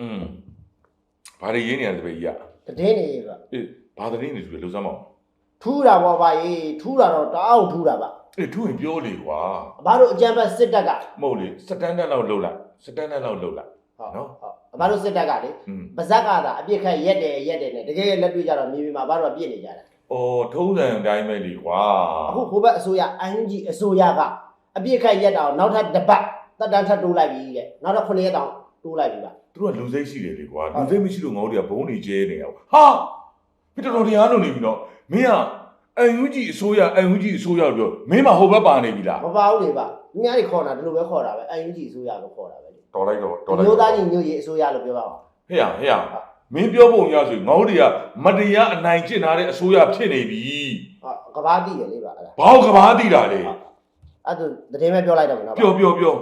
อืมဘာတွေရင်းနေရတပည့်ကြီးက တည်င်းနေက အေးဘာသတင်းတွေတူလဲလှုပ်စမ်းမအောင် ထူးတာပေါ့ဗျာကြီးထူးတာတော့တအားထူးတာဗျ အေးသူ့ရင်ပြောလေကွာ အဘတို့အကြံဖက်စစ်တပ်က မဟုတ်လေစတန်ဒတ်လောက်လှုပ်လိုက်စတန်ဒတ်လောက်လှုပ်လိုက် ဟုတ် နော် ဟုတ်အဘတို့စစ်တပ်ကလေ อืม ပါဇက်ကသာအပြစ်ခတ်ရက်တယ်ရက်တယ်နဲ့တကယ်လက်တွေ့ကြတော့မြေပြင်မှာအဘတို့ကပြစ်နေကြတာ အော်ထုံးစံအတိုင်းပဲလေကွာ အခုဟိုဘက်အစိုးရအန်ဂျီအစိုးရကအပြစ်ခတ်ရက်တာကိုနောက်ထပ်တစ်ပတ်တက်တန်းထပ်တိုးလိုက်ပြီတဲ့နောက်တော့9ရက်တောင် တိုးလိုက်ပြီဗျသူတို့ကလူစိတ်ရှိတယ်လေကွာဟုတ်လူစိတ်မရှိလို့ငေါတွေကဘုံနေကျဲနေရဟာပြတော်တော်တရားလို့နေပြီနော်မင်းကအန်ယူဂျီအစိုးရအန်ယူဂျီအစိုးရလို့ပြောမင်းမဟိုဘက်ပါနေပြီလားမပါဘူးလေဗျညနေခေါ်တာဒီလိုပဲခေါ်တာပဲအန်ယူဂျီအစိုးရလို့ခေါ်တာပဲလေတော်လိုက်တော့တော်လိုက်မျိုးသားတော့ကြီးမျိုးကြီးအစိုးရလို့ပြောပါဦးဟဲ့ရဟဲ့ရမင်းပြောပုံရဆိုရင်ငေါတွေကမတရားအနိုင်ကျင့်ထားတဲ့အစိုးရဖြစ်နေပြီဟုတ်ကဘာတည်တယ်လေဗျအဲ့ဒါဘာကဘာသိတာလေအဲ့ဒါသတင်းပဲပြောလိုက်တော့မယ်နော်ပြောပြောပြော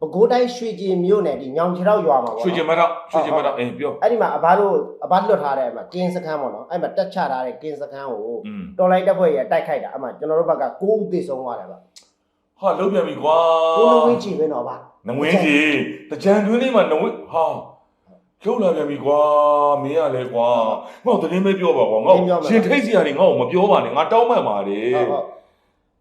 ပဲခူးတိုင်းရွှေကျင်မြို့နယ်ဒီညောင်ချေတော့ရွာမှာပေါ့ရွှေကျင်မတော့ရွှေကျင်မတော့အင်းပြောအဲ့ဒီမှာအဘတို့အဘလွတ်ထားတဲ့အဲ့မှာကင်းစခန်းပေါ့နော်အဲ့မှာတက်ချထားတဲ့ကင်းစခန်းကိုอืมတော်လိုက်တက်ဖွဲ့ရတိုက်ခိုက်တာအဲ့မှာကျွန်တော်တို့ဘက်က9ဦးသေဆုံးသွားတယ်ဗျဟာလုံးပြန်ပြီကွာကိုလုံးဝင်းချီပဲတော့ဗျနဝင်းကြီးတကြံတွင်းလေးမှာနဝင်းဟာကျုပ်လာပြန်ပြီကွာမင်းရလဲကွာငါ့သတင်းမဲပြောပါကွာငါ့ရှင်ထိတ်စီရတယ်ငါ့ကိုမပြောပါနဲ့ငါတောင်းမှန်ပါလေဟုတ်ဟုတ်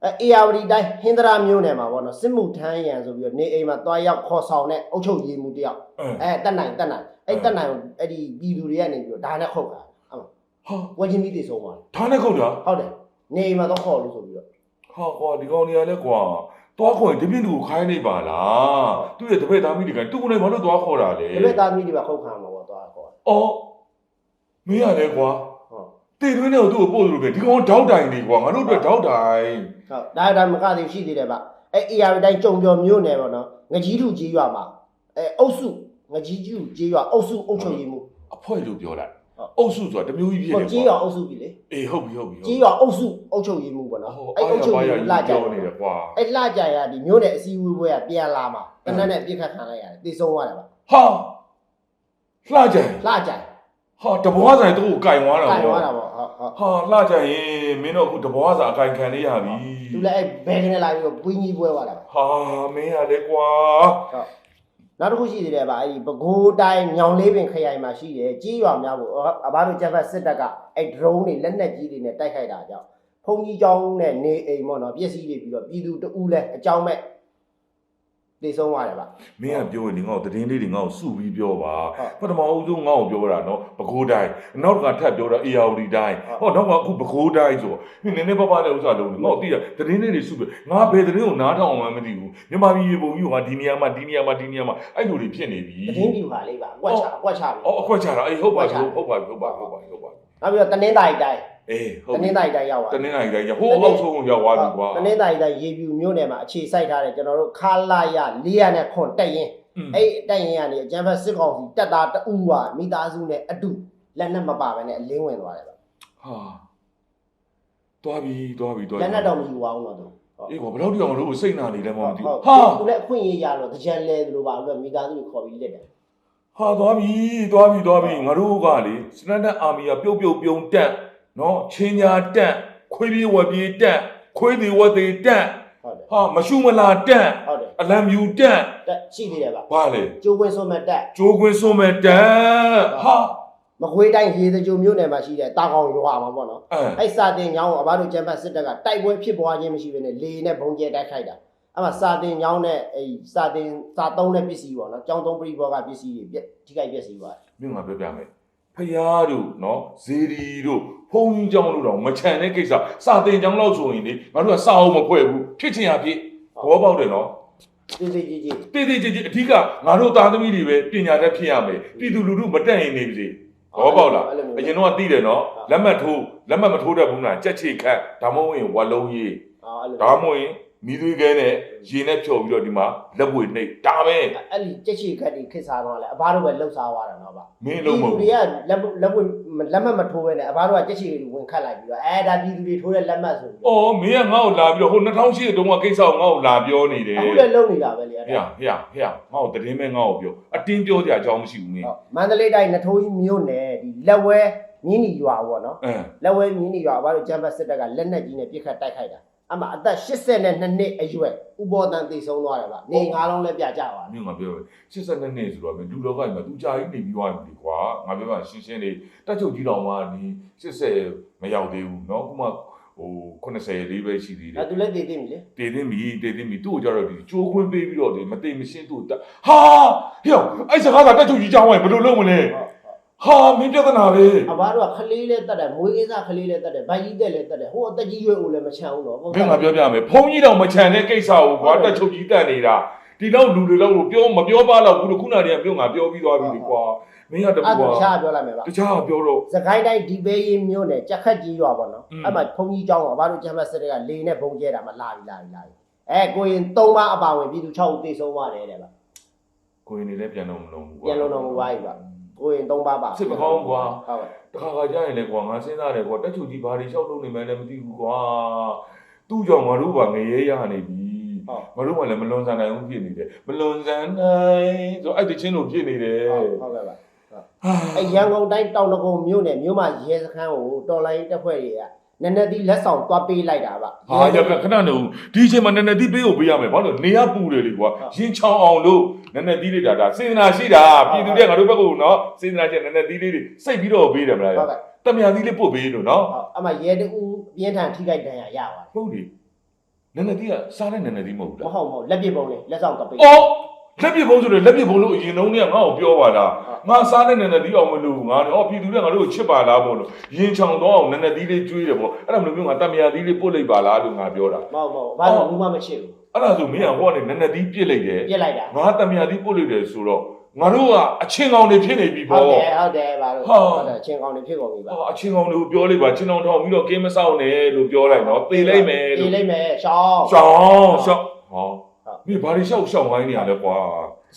အဲအေယာဝတီတိုင်းဟင်္ဒရာမြို့နယ်မှာပေါ့နော်စစ်မှုထမ်းရန်ဆိုပြီးတော့နေအိမ်မှာတွားရောက်ခေါ်ဆောင်တဲ့အုပ်ချုပ်ရေးမှုတယောက်အဲအဲတက်နိုင်တက်နိုင်အဲ့တက်နိုင်ကိုအဲ့ဒီပြည်သူတွေကနေပြီးတော့ဒါနဲ့ခုတ်တာဟုတ်ဟာဝချင်းပြီးသေဆုံးသွားတယ်ဒါနဲ့ခုတ်တာဟုတ်တယ်နေအိမ်မှာတော့ခေါ်လို့ဆိုပြီးတော့ဟာကွာဒီကောင်နေရလဲကွာသွားခေါ်ရင်တပြင်းတူကိုခိုင်းနေပါလားသူ့ရဲ့တပည့်သားမိတွေကတူနေဘာလို့သွားခေါ်တာလဲဒီဘက်သားသမီးတွေပါခုတ်ခံမှာပေါ့တွားခေါ်အော်မင်းရလဲကွာဟု တ်တေတွင်းနဲ့သူ့ကိုပို့လို့ပဲဒီကောင်ဒေါက်တိုင်နေကွာငါတို့အတွက်ဒေါက်တိုင်ဟုတ်ဒါဒါမကသေးရှိသေးတယ်ဗျအဲအေယာဝတီတိုင်းကြုံပြော်မြို့နယ်ပေါ့နော်ငကြီးထုကြီးရွာမှာအဲအုပ်စုငကြီးထုကြီးရွာအုပ်စုအုပ်ချုပ်ရေးမှုအဖွဲလို့ပြောလိုက်ဟုတ်အုပ်စုဆိုတာတစ်မျိုးကြီးဖြစ်ဟိုတယ်ကြီးကွာရွာအုပ်စုပြီလေအေးဟုတ်ပြီဟုတ်ပြီကြီးရွာအုပ်စုအုပ်ချုပ်ရေးမှုပေါ့နော်ဟိုအဲအုပ်ချုပ်ရေးမှုလာကြပြောနေတယ်ကွာအဲလှကြရဒီမြို့နယ်အစည်းအဝေးပွဲကပြန်လာမှာတနက်နဲ့ပြစ်ခတ်ခံလိုက်ရတယ်တေဆုံးသွားတယ်ဗျဟာလှကြံလှကြ ဟာတဘွားဆိုင်သူ့ကိုကင်သွားတာကန်ပေါ့သွားတာပေါ့ဟုတ်ဟုတ်ဟာလှကြံရင်မင်းတို့အခုတဘွားစာအကင်ခံလေးရပြီသူလည်းအဲဘယ်ကနေလာပြီးတော့ပွင်းကြီးပွဲသွားတာဗျဟာမင်းရလေကွာနောက်တစ်ခုရှိသေးတယ်ဗျအဲဒီပဲခူးတိုင်းညောင်လေးပင်ခရိုင်မှာရှိတယ်ကြီးရွာများကိုအဘတို့ကျက်ဖက်စစ်တပ်ကအဲ drone တွေလက်နက်ကြီးတွေနဲ့တိုက်ခိုက်တာကြောင့်ဖုန်ကြီးကျောင်းနဲ့နေအိမ်ပေါ့နော်ပစ္စည်းတွေပြီးတော့ပြည်သူတအူးလဲအကြောင်းမဲ့ တေဆုံးသွားတယ်ဗျမင်းကပြောရင်ဒီငါ့ကိုသတင်းလေးတွေငါ့ကိုစုပြီးပြောပါဟုတ်ပထမအဦးဆုံးငါ့ကိုပြောတာနော်ပဲခူးတိုင်းနောက်ကထပ်ပြောတာအေယာဝတီတိုင်းဟုဟောနောက်ကအခုပဲခူးတိုင်းဆိုနည်းနည်းပါးပါးလေးဥစ္စာလုံးငါ့ကိုသိရသတင်းလေးတွေစုပြီးငါဘယ်သတင်းကိုနားထောင်အောင်မှမသိဘူးမြန်မာပြည်ရေပုံကြီးကဒီနေရာမှာဒီနေရာမှာဒီနေရာမှာအဲ့လိုတွေဖြစ်နေပြီသတင်းပြူပါလေးပါအကွက်ချအကွက်ချပြီအော်အခွက်ချတာအေးဟုတ်ပါပြီဟုတ်ပါပြီဟုတ်ပါပြီဟုတ်ပါပြီဟုတ်ပါပြီနောက်ပြီးတော့တနင်္သာရီတိုင်း အေးဟုတ်တပြီနင်္သာရီတိုင်းရောက်သွားတနင်္လာရီတိုင်းဟိုအောက်ဆုံးရောက်သွားပြီကွာတနင်္သာရီတိုင်းရေပြူမြို့နယ်မှာအခြေစိုက်ထားတဲ့ကျွန်တော်တို့ခါလာရ400ခွန်တက်ရင်อืมအဲ့တက်ရင်ကနေအကျန်းဖက်စစ်ကောင်စီတက်တာတူကမိသားစုနဲ့အတူလက်နက်မပါဘဲနဲ့အလင်းဝင်သွားတယ်ဗျဟာသွားပြီသွားပြီသွားပြီလက်နက်တော့မယူပါဘူးတော့သူအေးကွာဘယ်တော့တောင်လို့စိတ်နာနေလဲမဟုတ်သိဟုဘူးတ်ဟာသူလည်းအခွင့်အရေးရတော့တကြံလဲသလိုပါလို့မိသားစုကိုခေါ်ပြီးလက်တယ်ဟာသွားပြီသွားပြီသွားပြီငါတို့ကလေစနတ်တက်အာမီကပြုတ်ပြုတ်ပြုံတက် နော်ချင်းညာတက်ခွေးပြေးဝက်ပြေးတက်ခွေးသေးဝက်သေးတက်ဟုတ်တယ်ဟာမရှုမလာတက်ဟုတ်တယ်အလံမြူတက်တက်ရှိသေးတယ်ဗျဘာလဲကျိုးခွင်းစွန်မဲ့တက်ကြိုးခွင်းစွန်းမဲ့တက်ဟာမကွေးတိုင်းရေစကြိုမြို့နယ်မှာရှိတဲ့တာကောင်ရွာမှာပေါ့နော်အဲအဲ့စာတင်ညောင်းကိုအဘတို့ကျန်းဖတ်စစ်တပ်ကတိုက်ပွဲဖြစ်ပွားခြင်းမရှိဘဲနဲ့လေနဲ့ဘုံကျဲတိုက်ခိုက်တာအဲ့မှာစာတင်ညောင်းနဲ့အဲ့စာတင်စာသုံးတဲ့ပစ္စည်းပေါ့နော်ကြောင်းသုံးပရိဘောကပစ္စည်းတွေပြက်ထိခိုက်ပျက်စီးသွားတယ်မြို့ငါပြောပြမယ် ဖယားတို့နော်ဇေဒီတို့ဘုံကြီးကျောင်းတို့တော့မချန်တဲ့ကိစ္စစာတင်ကျောင်းလောက်ဆိုရင်လေငါတို့ကစာအုပ်မဖွဲ့ဘူးဖြစ်ချင်ရဖြစ်ဘောပေါက်တယ်နော်တိတိကျကျတိတိကျကျအဓိကငါတို့သားသမီးတွေပဲပညာတတ်ဖြစ်ရမယ်ပြည်သူလူထုမတတ်ရင်နေပြီဘောပေါက်လားအရင်တော့သိတယ်နော်လက်မှတ်ထိုးလက်မှတ်မထိုးတတ်ဘူးလားကြက်ချေခတ်ဒါမှမဟုတ်ရင်ဝါလုံးကြီးဒါမှမဟုတ်ရင် မိသွေးခဲနဲ့ရေနဲ့ဖြော်ပြီးတော့ဒီမှာလက်ပွေနှိပ်ဒါပဲအဲ့ဒီကြက်ချီခတ်ဒီခစ်စားတော့လဲအဘတို့ပဲလှုပ်စားသွားတာနော်ဗျမင်းလုံးမဟုတ်ဒီဘူးတွေကလက်လက်ဝင်လက်မှတ်မထိုးဘဲနဲ့အဘတို့ကကြက်ချီတွေဝင်ခတ်လိုက်ပြီးတော့အဲဒါပြည်သူတွေထိုးတဲ့လက်မှတ်ဆိုပြီးအော်မင်းကငါ့ကိုလာပြီးတော့ဟို2008တုန်းကကိစ္စကိုငါ့ကိုလာပြောနေတယ်အခုလည်းလုံနေတာပဲလေအဲ့ဟေ့ဟေ့ဟေ့ငါ့ကိုသတင်းမဲငါ့ကိုပြောအတင်းပြောကြအကြောင်းမရှိဘူးမင်းဟုတ်မန္တလေးတိုင်းနထိုးကြီးမြို့နယ်ဒီလက်ဝဲမြင်းနီရွာပေါ့နော်အင်းလက်ဝဲမြင်းနီရွာအဘတို့ကျမ်းပတ်စစ်တပ်ကလက်နက်ကြီးနဲ့ပြစ်ခတ်တိုက်ခိုက်တာ အမအသက်82နှစ်အရွယ်ဥပောတန်တည်ဆုံးသွားတယ်ဗျနေငါးလုံးလည်းပြကြပါ မြို့ငါပြောပဲ82နှစ်ဆိုတော့လူလောကကြီးမှာသူကြာကြီးနေပြီးသွားပြီကွာငါပြောပါရှင်းရှင်းလေးတက်ချုပ်ကြီးတော်မှဒီ80မရောက်သေးဘူးเนาะခုမှဟို80လေးပဲရှိသေးတယ် အဲ့သူလည်းတည်တည်ပြီလေ တည်သိမီတည်သိမီသူ့ကိုကြတော့ဒီကြိုးခွင်းပေးပြီးတော့ဒီမသိမရှင်းသူ့တက်ဟာဟေ့အဲ့စကားကတက်ချုပ်ကြီးကြောင်းဝင်ဘယ်လိုလုပ်မလဲ ဟာမင်းပြဿနာပဲအဘတို့ကခလေးလဲတတ်တယ်မွေးကင်းစားခလေးလဲတတ်တယ်ဗိုက်ကြီးတက်လဲတတ်တယ်ဟိုအသက်ကြီးရွယ်အိုလဲမချမ်းဘူးတော့ဘယ်မှာပြောပြမယ်ဖုန်းကြီးတော့မချမ်းတဲ့ကိစ္စကိုကွာတက်ချုပ်ကြီးတက်နေတာဒီလောက်လူတွေလောက်ကိုပြောမပြောပါတော့ဘူးလို့ခုနကတည်းကပြောငါပြောပြီးသွားပြီလေကွာမင်းကတပူကွာတခြားပြောလိုက်မယ်ပါတခြားပြောတော့စကိုင်းတိုင်းဒီဘေးရင်မြို့နယ်ကြက်ခတ်ကြီးရွာပေါ့နော်အဲ့မှာဖုန်းကြီးကျောင်းကအဘတို့ကျမ်းမစစ်တဲ့ကလေနဲ့ဘုံကျဲတာမလာပြီလာပြီလာပြီအဲကိုရင်၃ပါအပါဝင်ပြည်သူ၆ဦးသေဆုံးသွားတယ်တဲ့ဗျကိုရင်နေလဲပြန်တော့မလုံးဘူးပြန်လုံးတော့မဝိုင်းပါဘူး ကိုရင်၃ပါးပါစစ်မကောင်းကွာဟုတ်ကဲ့တခါခါကြာရင်လေကွာငါစဉ်းစားတယ်ကွာတက်ချုပ်ကြီးဘာတွေလျှောက်လုပ်နေမှန်းလည်းမသိဘူးကွာသူ့ကြောင့်ငါတို့ကငရဲရနေပြီငါတို့ကလည်းမလွန်ဆန်နိုင်ဘူးဖြစ်နေတယ်မလွန်ဆန်နိုင်ဆိုအဲ့ဒီချင်းတို့ဖြစ်နေတယ်ဟုတ်ဟုတ်ကဲ့ပါဟာအဲရန်ကုန်တိုင်းတောင်တကုံမြို့နယ်မြို့မရဲစခန်းကိုတော်လိုင်းတပ်ဖွဲ့တွေကနည်းနည်းဒီလက်ဆောင်တွားပေးလိုက်တာဗျဟာရခဏနေဦးဒီအချိန်မှာနည်းနည်းသီးပေးကိုပေးရမယ်ဘာလို့နေရပူတယ်လေကွာဟုတ်ရင်ချောင်းအောင်လို့ နည်းနည်းသီးလေးတာဒါစေတနာရှိတာပြည်သူတွေကငါတို့ဘက်ကနော်စေတနာချင်းနည်းနည်းသီးလေးတွေစိတ်ပြီးတော့ပေးတယ်မလားဟုတ်ကဲ့တမယာသီးလေးပို့ပေးလို့နော်ဟုတ်အမှရဲတူပြင်းထန်ထိခိုက်ဒဏ်ရာရပါတယ်ဟုတ်တယ်နည်းနည်းသီးကစားတဲ့နည်းနည်းသီးမဟုတ်ဘူးမလားဟုတ်မဟုတ်လက်ပစ်ပုံလေးလက်ဆောင်တွားပေးအော် လက်ပြဘုံဆိုတယ်လက်ပြဘုံလို့အရင်တုန်းကငါ့ကိုပြောပါလားဟုတ်ငါစားတဲ့နည်းနည်းသီးအောင်မလို့ငါတော့ပြည်သူတွေကငါတို့ကိုချစ်ပါလားပေါ့လို့ရင်ချောင်တော့အောင်နည်းနည်းသီးလေးကျွေးတယ်ပေါ့အဲ့ဒါမလို့ပြောငါတမယာသီးလေးပို့လိုက်ပါလားလို့ငါပြောတာမဟုတ်မဟုတ်ဘာလို့ဘူးမှမချစ်ဘူးအဲ့ဒါဆိုမင်းကဟိုကနေနည်းနည်းသီးပြစ်လိုက်တယ်ပြစ်လိုက်တာငါတမယာသီးပို့လိုက်တယ်ဆိုတော့ငါတို့ကအချင်းကောင်တွေဖြစ်နေပြီဟုပေါ့တ်တယ်ဟုတ်တယ်ဘာလို့ဟာဟုတ်တယ်အချင်းကောင်းနေဖြစ်ကုန်ပြီပါဟောအချင်းကောင်တွေကိုပြောလိုက်ပါချင်းအောင်ထောင်ပြီးတော့ကင်းမဆောက်နဲ့လို့ပြောလိုက်နော်သေလိုက်မယ်ပြေးလို့လိုက်မယ်ရှောင်းရှောင်းရှောင်းဟောဟုတ် မင်းဘာတွေရှောက်ရှောက်ဝိုင်းနေရလဲကွာ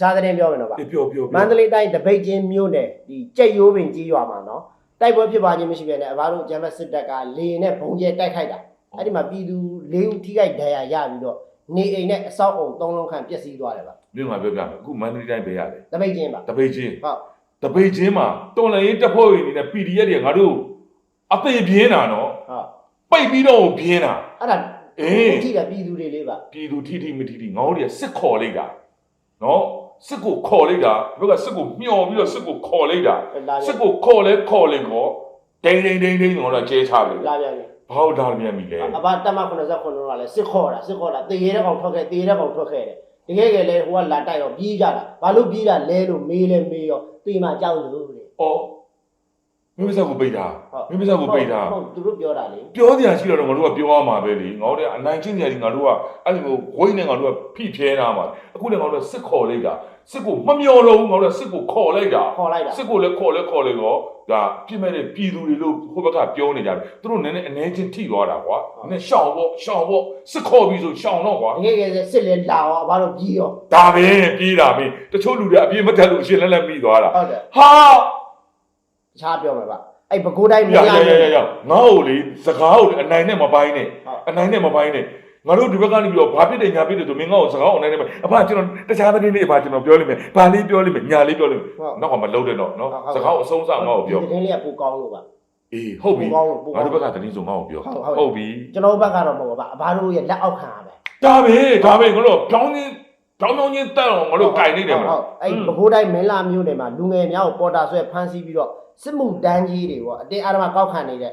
စားတဲ့ပြောမယ်နော်ဗျအေးပြောပြောမန္တလေးတိုင်းတပိတ်ချင်းမြို့နယ်ဒီကြက်ရိုးပင်ကြီးရွာမှာနော်တိုက်ပွဲဖြစ်ပါခြင်းမရှိပြန်နဲ့အဘတို့ဂျမ်မတ်စစ်တပ်ကလေနဲ့ဘုံကျဲတိုက်ခိုက်တာအဲ့ဒီမှာပြည်သူ၄ဦးထိခိုက်ဒဏ်ရာရပြီးတော့နေအိမ်နဲ့အဆောက်အုံ၃လုံးခန့်ပျက်စီးသွားတယ်ဗျမင်းကပြောပြမယ်အခုမန္တလေးတိုင်းပဲရတယ်တပိတ်ချင်းပါတပိတ်ချင်းဟုတ်တပိတ်ချင်းမှာတော်လန်ရေးတပ်ဖွဲ့ဝင်တွေနဲ့ PDF တွေငါတို့အသေးပြင်းတာနော်ဟုတ်ပိတ်ပြီးတော့ပြင်းတာအဲ့ဒါ အေးထိတာပြည်သူတွေလေးပါပြည်သူထိထိမထိထိငေါတို့တွေကစစ်ခေါ်လိုက်တာနော်စစ်ကိုခေါ်လိုက်တာဘက်ကစစ်ကိုမျောပြီးတော့စစ်ကိုခေါ်လိုက်တာလာပြစစ်ကိုခေါ်လဲခေါ်လိုက်ကောဒိန်ဒိန်ဒိန်ဒိန်တော့ကျဲချပြီလာပြန်ပြီဘာလို့ဒါပြန်ပြီလဲအဘတက်မ89လုံးကလည်းစစ်ခေါ်တာစစ်ခေါ်တာတေရဲတဲ့ကောင်ထွက်ခဲ့တေရဲတဲ့ကောင်ထွက်ခဲ့တယ်တကယ်ကလည်းဟိုကလာတိုက်တော့ပြေးကြတာဘာလို့ပြေးတာလဲလို့မေးလဲမေးရောတေးမှကြောက်လို့တဲ့။အော် မင်းမဆက်ကိုပိတ်တာမင်းမဆက်ကိုပိတ်တာဟုတ်သူတို့ပြောတာလေပြောစရာရှိတော့ငါတို့ကပြောရမှာပဲလေငါတို့ကအနိုင်ချင်းစရာကြီးငါတို့ကအဲ့လိုဝိတ်နဲ့ငါတို့ကဖိဖြဲတာမှာအခုလည်းငါတို့ကစစ်ခေါ်လိုက်တာစစ်ကိုမမျောလို့ငါတို့ကစစ်ကိုခေါ်လိုက်တာခေါ်လိုက်တာစစ်ကိုလည်းခေါ်လဲခေါ်လဲတော့ဒါပြစ်မဲ့တဲ့ပြည်သူတွေလို့ဟိုဘက်ကပြောနေကြတယ်သူတို့နည်းနည်းအနေချင်းထိသွားတာကွာနည်းရှောင်ပေါ့ရှောင်ပေါ့စစ်ခေါ်ပြီးဆိုရှောင်တော့ကွာတကယ်ကယ်စစ်လဲလာအောင်ဘာလို့ပြီးရောဒါပဲပြေးတာပဲတချို့လူတွေအပြေးမတက်လို့အရှင်လက်လက်မိသွားတာဟု တ်တယ်ဟာတခြားပြောမယ်ဗျအဲ့ဘကိုးတိုင်းမရရရရရရငါ့ကိုလေစကားကိုလေအနိုင်နဲ့မပိုင်းနဲ့ဟုတ်အနိုင်နဲ့မပိုင်းနဲ့ငါတို့ဒီဘက်ကနေပြီးတော့ဘာဖြစ်တယ်ညာဖြစ်တယ်ဆိုမင်းငါ့ကိုစကားကိုအနိုင်နဲ့မအဖကျွန်တော်တခြားသတင်းလေးအဖကျွန်တော်ပြောလိမ့်မယ်ဘာလေးပြောလိမ့်မယ်ညာလေးပြောလိမ့်မယ်ဟုတ်နောက်ကမလုံးတဲ့တော့နော်စကားကိုအဆုံးစငါ့ကိုပြောဒီတင်းလေးကပူကောင်းလို့ပါအေးဟုတ်ပြီပူကောင်းလို့ပူငါကောင်းတို့ဘလို့က်ကသတင်းဆိုငါ့ကိုပြောဟုတ်ဟုတ်ဟုတ်ပြီကျွန်တော်ဘက်ကတော့မဟုတ်ပါအဘတို့ရဲ့လက်အောက်ခံရပဲဒါပဲဒါပဲငါတို့ပြောင်းချင်း ပြောင်းပြောင်းချင်းတက်အောင်ငါတို့ကြိုင်နေတယ်မလားအဲ့ဘကိုးတိုင်းမင်းလာမျိုးတွေမှာလူငယ်များကိုပေါ်တာဆွဲဖမ်းဆီးပြီးတော့စစ်မှုတန်းကြီးတွေပေါ့အတင်းအာရမကောက်ခံနေတဲ့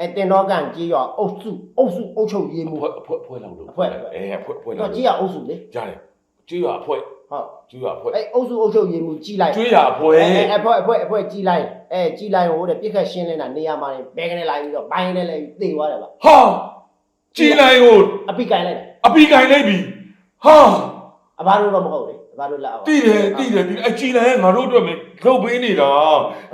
အဲတင်တော့ကန်ကြီးရောအုပ်စုအုပ်စုအုပ်ချုပ်ရေးမှုအဖွဲ့အဖွဲ့အဖွဲ့လောက်လို့အဖွဲ့အဲအဖွဲ့အဖွဲ့တော့လောက်ကြီးရအုပ်စုလေရတယ်ကျွေးရအဖွဲ့ဟုတ်ကျွေးရအဖွဲ့အဲအုပ်စုအုပ်ချုပ်ရေးမှုကြီးလိုက်ကျွေးရအဖွဲ့အဲအဖွဲ့အဖွဲ့အဖွဲ့ကြီးလိုက်အဲကြီးလိုက်ဟိုတဲ့ပြစ်ခတ်ရှင်းနေတာနေရာမှာဘဲကနေလိုက်ပြီးတော့ဘိုင်းနဲ့လည်းတေသွားတယ်ဗျဟာကြီးလိုက်ကိုအပိကင်လိုက်တာအပီကင်လိုက်ပြီဟာ အဘတို့တော့မဟုတ်လေအဘတို့လက်အောက်တိတယ်တိတယ်တိတယ်အကြည်လည်းငါတို့အတွက်မလုပ်ပေးနေတာ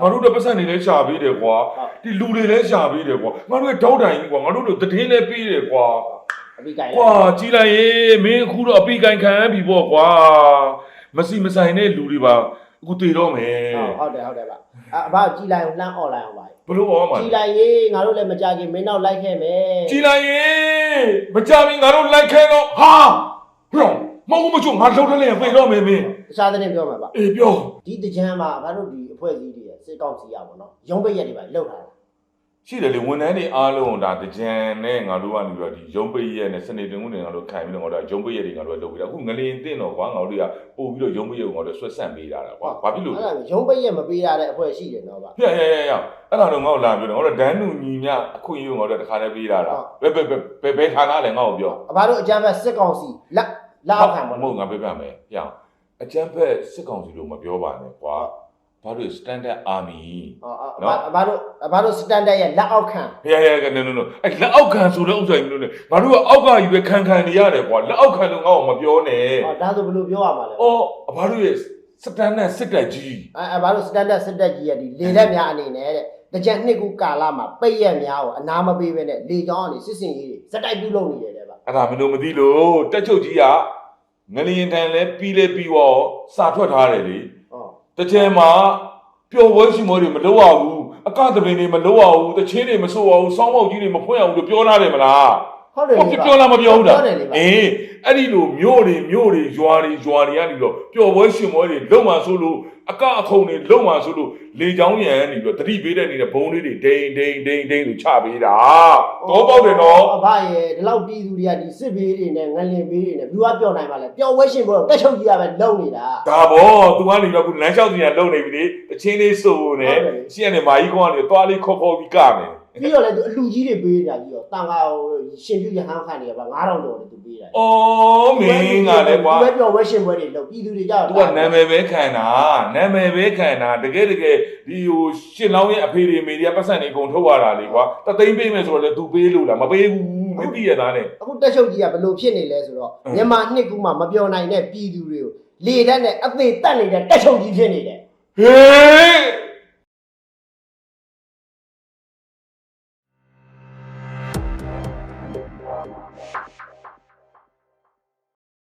ငါတို့အတွက်ပတ်စံနေလဲရှာပေးတယ်ကွာဒီလူတွေလည်းရှာပေးတယ်ကွာငါတို့ရဲ့တောက်တိုင်ကြီးကွာငါတို့တို့တည်င်းလည်းပေးတယ်ကွာအပိကင်ကွာကြည်လိုက်ရေမင်းအခုတော့အပီကင်ခံရပြီပေါ့ကွာမစီမဆိုင်တဲ့လူတွေပါအခုတည်တော့မယ်ဟုတ်တယ်ဟုတ်တယ်ဗျအဘကြီးလိုက်လှမ်းអော်လိုက်အောင်ပါဘလို့အောင်မှာကြီးလိုက်ရေးငါတို့လည်းမကြခင်မင်းနောက်လိုက်ခဲ့မယ်ကြည်လိုက်ရေမကြမီငါတို့လိုက်ခဲတော့ဟာဟေ့ မဟုတ်ဘူးမချို့ငါလှုပ်တယ်လေပြေတော့မယ်မင်းတခြားတဲ့ပြောမှာပါအေးပြောဒီတကြမ်းမှာဘာလို့ဒီအဖွဲ့အစည်းတွေစစ်ကောက်စီရပါတော့ရုံးပိတ်ရက်တွေပါလောက်ထားတာရှိတယ်လေဝန်ထမ်းတွေအားလုံးဒါတကြံနဲ့ငါတို့ကနေပြီးတော့ဒီရုံးပိတ်ရက်နဲ့စနေတင်ဦးနေငါတို့ခံပြီးတော့ငါတို့ကရုံးပိတ်ရက်တွေငါတို့ကလုပ်ပြီးတော့အခုငလင်တင်တော့ကွာငါတို့ကပို့ပြီးတော့ရုံးပိတ်ရက်ကိုငါတို့ဆွတ်ဆန့်ပေးတာကွာဘာဖြစ်လို့လဲအဲ့ဒါရုံးပိတ်ရက်မပေးရတဲ့အဖွဲ့ရှိတယ်နော်ဗျပြရရရရအဲ့ဒါတော့ငါ့ကိုလာပြောတယ်ငါတို့ဒန်းနူညီမြအခွင့်အရေးကိုငါတို့တခါတည်းပေးတာလားဘယ်ဘယ်ဘယ်ဘယ်ဘယ်ဌာနလဲငါ့ကိုပြောအဘတို့အကြမ်းဖက်စစ်ကောင်စီလက် လက်အောက်ခံပါမဟုတ်ငါပြပြမယ်ပြအောင်အကျန်းဖက်စစ်ကောင်စီလို့မပြောပါနဲ့ကွာဘာလို့ standard army အဘတို့အဘတို့စတန်ဒတ်ရဲ့လက်အောက်ခံဟဲ့ဟဲ့ကနော်နော်အဲ့လက်အောက်ခံဆိုတဲ့ဥစ္စာကြီးလို့လေငါတို့ကအောက်ကယူပဲခံခံနေရတယ်ကွာလက်အောက်ခံလို့ငါ့ကိုမပြောနဲ့ဟောဒါဆိုဘယ်လိုပြောရမှာလဲအော်ဘာလို့ရဲ့စတန်နဲ့စစ်တပ်ကြီးအဲအဘတို့စတန်ဒတ်စစ်တပ်ကြီးရဲ့ဒီလေလက်များအနေနဲ့တဲ့တကြံနှစ်ခုကာလမှာပိတ်ရက်များကိုအနာမပေးဘဲနဲ့လေကြောင်းကနေစစ်စင်ရေးတွေစက်တိုက်ပြုလုပ်နေရတယ်ဗျ အဲ့ဒါမလို့မသိလို့တက်ချုပ်ကြီးကငလျင်တန်လဲပြီးလဲပြီးတော့စာထွက်ထားတယ်လေဟောတကြံမှာပျော်ပွဲရှိမောတွေမလုပ်ရဘူးအကသပင်တွေမလုပ်ရဘူးတချင်းတွေမဆိုးရဘူးစောင်းပေါက်ကြီးတွေမဖွင့်ရဘူးလို့ပြောထားတယ်မလား ဟုတ်တယ်ဟောလေပြောလားမပြောဘူးလားပြောတယ်လေဗျအေးအဲ့ဒီလိုမြို့တွေမြို့တွေရွာတွေရွာတွေကနေပြီးတော့ပျော်ပွဲရှင်ပွဲတွေလုံမှဆိုလို့အကအခုံတွေလုံမှဆိုလို့လေချောင်းရံနေပြီးတော့တတိပေးတဲ့နေတဲ့ဘုံလေးတွေဒိန်ဒိန်ဒိန်ဒိန်လို့ချပေးတာတော့ပေါက်တယ်နော်အဘရဲ့ဒီလောက်ပြည်သူတွေကဒီစစ်ဘေးတွေနဲ့ငလင်ဘေးတွေနဲ့ဘီဝါပြောနိုင်ပါလဲပျော်ဝဲရှင်ဘောတက်ချုပ်ကြီးကပဲလုံနေတာဒါဘောသူကနေတော့ခုလမ်းလျှောက်စီကလုံနေပြီလေတချင်းလေးစိုးနေရှင်းနေမာကြီးကောကနေသွားလေးခေါ်ခေါ်ပြီးကမယ် ပြီးတော့လည်းသူအလူကြီးတွေပေးနေတာကြီးတော့တန်ခါဟိုရှင်ပြုရဟန်းခံနေရပါ9000ကျော်တယ်သူပေးတာအော်မင်းကလည်းကွာသူပဲပျော်ဝဲရှင်ပွဲတွေလုပ်ပြည်သူတွေကြောက်သူကနာမည်ပဲခံတာနာမည်ပဲခံတာတကယ်တကယ်ဒီဟိုရှင်းလောင်းရဲ့အဖေတွေမေတွေကပတ်စံနေကုန်ထုတ်ရတာလေကွာတသိန်းပေးမယ်ဆိုတော့လေ तू ပေးလို့လားမပေးဘူးမသိရသားနဲ့အခုတက်ချုပ်ကြီးကဘယ်လိုဖြစ်နေလဲဆိုတော့အင်းမြန်မာနှစ်ကူမှမပြောနိုင်တဲ့ပြည်သူတွေကိုလေတက်နဲ့အသေးတက်နေတဲ့တက်ချုပ်ကြီးဖြစ်နေတယ်ဟေး